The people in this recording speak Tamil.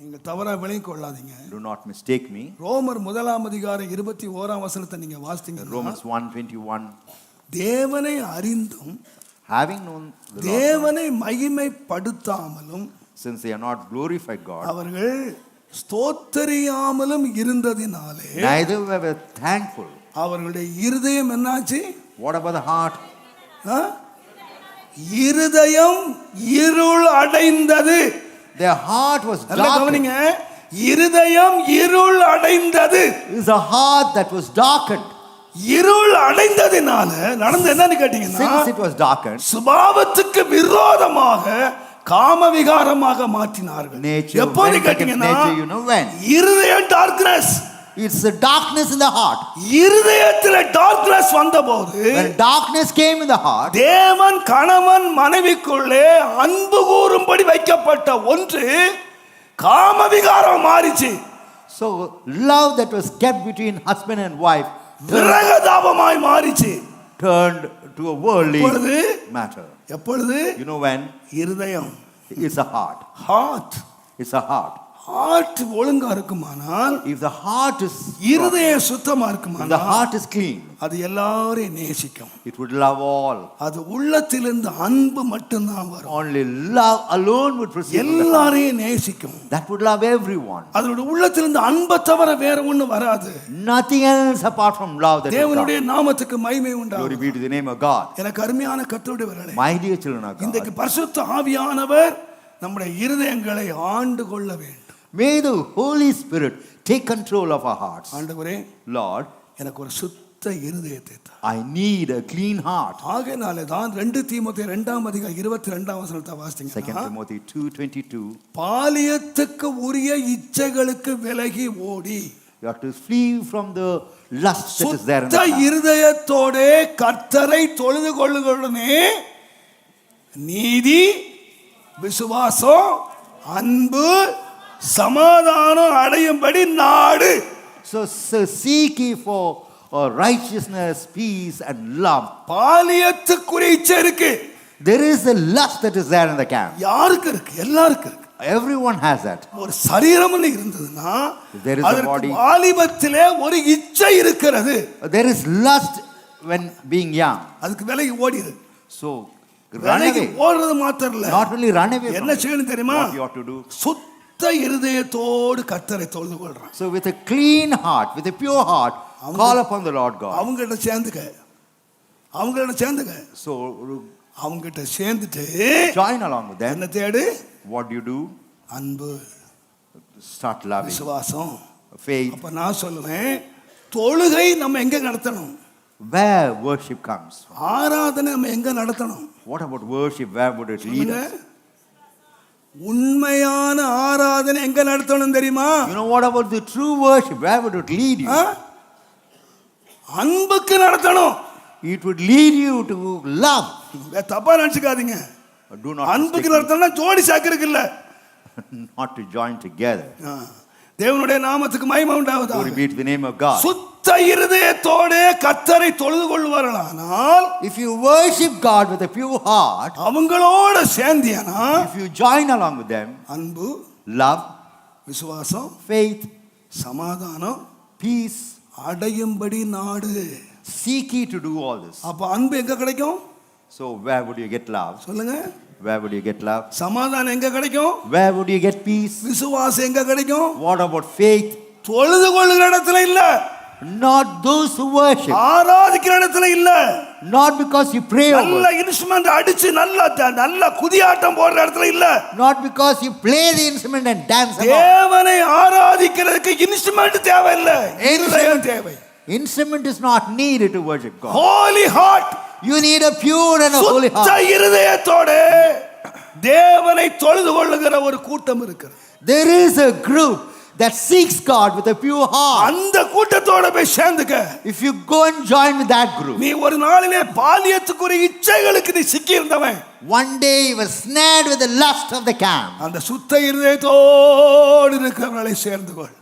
நீங்க தவறா விளங்கிக் கொள்ளாதீங்க Do not mistake me. ரோமர் முதலாம் அதிகாரம் இருபத்தி ஓராம் வசனத்தை நீங்க வாசித்தீங்க Romans 1:21. தேவனை அறிந்தும் Having known the Lord, தேவனை மகிமைப்படுத்தாமலும் since they are not glorified God, அவர்கள் ஸ்தோத்தரியாமலும் இருந்ததினாலே neither were they thankful. அவர்களுடைய இருதயம் என்னாச்சு What about the heart? ஆ? இருதயம் இருள் அடைந்தது Their heart was. கவனிங்க இருதயம் இருள் அடைந்தது is a heart that was darkened. இருள் அடைந்ததினால நடந்து என்னன்னு கேட்டீங்கன்னா Since it was darkened, சுபாவத்துக்கு விரோதமாக காம விகாரமாக மாற்றினார்கள் எப்போது கேட்டீங்கன்னா nature, you know when? இருதயம் darkness It's the darkness in the heart. இருதயத்துல டார்க்னஸ் வந்தபோது When darkness came in the heart, தேவன் கணவன் மனைவிக்குள்ளே அன்பு கூறும்படி வைக்கப்பட்ட ஒன்று காம விகாரம் மாறிச்சு so love that was kept between husband and wife விரகதாபமாய் மாறிச்சு turned to a worldly எப்பொழுது matter. எப்பொழுது You know when? இருதயம் It's a heart. Heart It's a heart. Heart ஒழுங்கா இருக்குமானால் If the heart is இருதயம் சுத்தமா the இருக்குமானால் heart is clean, அது எல்லாரையும் நேசிக்கும் it would love all. அது உள்ளத்திலிருந்து அன்பு மட்டும்தான் வரும் Only love alone would proceed. எல்லாரையும் நேசிக்கும் That would love everyone. அதனுடைய உள்ளத்திலிருந்து அன்பை தவிர வேற ஒண்ணு வராது Nothing else apart from love that தேவனுடைய. நாமத்துக்கு மகிமை Glory உண்டாகும் be to the name of God. எனக்கு அருமையான கத்தருடைய வரலை My dear children of God. இன்றைக்கு பரிசுத்த ஆவியானவர் நம்முடைய இருதயங்களை ஆண்டு கொள்ள வேண்டும் May the Holy Spirit take control of our hearts. ஆண்டவரே Lord, எனக்கு ஒரு சுத்த இருதயத்தை தா I need a clean heart. ஆகையினாலே தான் ரெண்டு தீமோத்தேயு ரெண்டாம் அதிகாரம் இருபத்தி ரெண்டாம் வசனத்தை Second வாசித்தீங்கன்னா Timothy 2:22. பாலியத்துக்கு உரிய இச்சைகளுக்கு விலகி ஓடி You have to flee from the lust that is there in சுத்த. இருதயத்தோட கர்த்தரை தொழுது கொள்ளுகளுடனே நீதி விசுவாசம் அன்பு சமாதானம் அடையும்படி நாடு So, so seek ye for uh, righteousness, peace, and love. பாலியத்துக்குரிய இச்சை இருக்கு There is a lust that is there in the camp. யாருக்கு இருக்கு எல்லாருக்கும் இருக்கு Everyone has that. ஒரு சரீரம்னு இருந்ததுன்னா There is a அதற்கு body. வாலிபத்திலே ஒரு இச்சை இருக்கிறது There is lust when being young. அதுக்கு விலகி ஓடிடு So run விலகி away. ஓடுறது மாத்திரம் இல்ல Not only run away என்ன செய்யணும் தெரியுமா what you ought to do. சுத்த இருதயத்தோடு கர்த்தரை தொழுது கொள்றான் So with a clean heart, with a pure heart, call upon the Lord God. அவங்ககிட்ட சேர்ந்துக்க அவங்ககிட்ட சேர்ந்துக்க So அவங்ககிட்ட சேர்ந்துட்டு join along with them. என்ன தேடு What do you do? அன்பு Start loving. விசுவாசம் Faith. அப்ப நான் சொல்லுவேன் தொழுகை நம்ம எங்க நடத்தணும் Where worship comes. ஆராதனை நம்ம எங்க நடத்தணும் What about worship? Where would it lead சொல்லுங்க. us? உண்மையான ஆராதனை எங்க நடத்தணும் தெரியுமா You know what about the true worship? Where would it lead you? அன்புக்கு நடத்தணும் It would lead you to love. தப்பா நினைச்சுக்காதீங்க Do not அன்புக்கு நடத்தணும்னா ஜோடி சாக்கிறதுக்கு இல்ல not to join together. தேவனுடைய நாமத்துக்கு மகிமை உண்டாவதா be to the name of God. சுத்த இருதயத்தோட கத்தரை தொழுது கொள்வார்களானால் If you worship God with a pure heart, அவங்களோட சேர்ந்தியானா if you join along with them, அன்பு love, விசுவாசம் faith, சமாதானம் peace, அடையும்படி நாடு seek ye to do all this. அப்ப அன்பு எங்க கிடைக்கும் So where would you get love? சொல்லுங்க Where would you get love? சமாதானம் எங்க கிடைக்கும் Where would you get peace? விசுவாசம் எங்க கிடைக்கும் What about faith? தொழுது கொள்ளுகிற இடத்துல இல்ல Not those who worship. ஆராதிக்கிற இடத்துல இல்ல Not because you pray நல்ல over. இன்ஸ்ட்ருமெண்ட் அடிச்சு நல்ல த- நல்ல குதியாட்டம் போடுற இடத்துல இல்ல Not because you play the instrument and dance along. தேவனை ஆராதிக்கிறதுக்கு இன்ஸ்ட்ருமெண்ட் தேவையில்லை இருதயம் தேவை Instrument is not needed to worship God. Holy heart You need a pure and a holy சுத்த heart. இருதயத்தோட தேவனை தொழுது கொள்ளுகிற ஒரு கூட்டம் இருக்கிறது There is a group that seeks God with a pure heart. அந்த கூட்டத்தோட போய் சேர்ந்துக்க If you go and join with that group, நீ ஒரு நாளிலே பாலியத்துக்குரிய இச்சைகளுக்கு நீ சிக்கி இருந்தவன் one day you were snared with the lust of the camp. அந்த சுத்த இருதயத்தோடு இருக்கிறவர்களை சேர்ந்து கொள்